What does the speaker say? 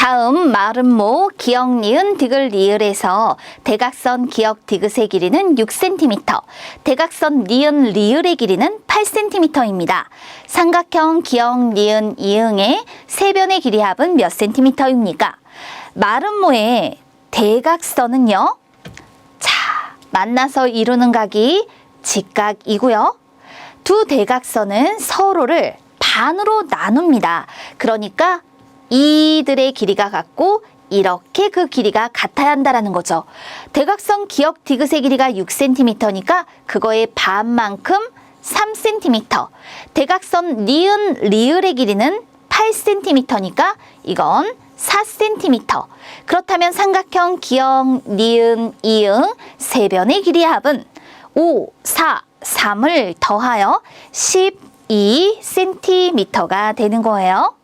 다음 마름모 기역 니은 디귿 리을에서 대각선 기역 디귿의 길이는 6cm, 대각선 니은 리을의 길이는 8cm입니다. 삼각형 기역 니은 이응의 세 변의 길이 합은 몇 cm입니까? 마름모의 대각선은요. 자, 만나서 이루는 각이 직각이고요. 두 대각선은 서로를 반으로 나눕니다. 그러니까 이들의 길이가 같고 이렇게 그 길이가 같아야 한다라는 거죠. 대각선 기역 디귿의 길이가 6cm니까 그거의 반만큼 3cm. 대각선 니은 리을의 길이는 8cm니까 이건 4cm. 그렇다면 삼각형 기역 니은 이응 세 변의 길이의 합은 5, 4, 3을 더하여 12cm가 되는 거예요.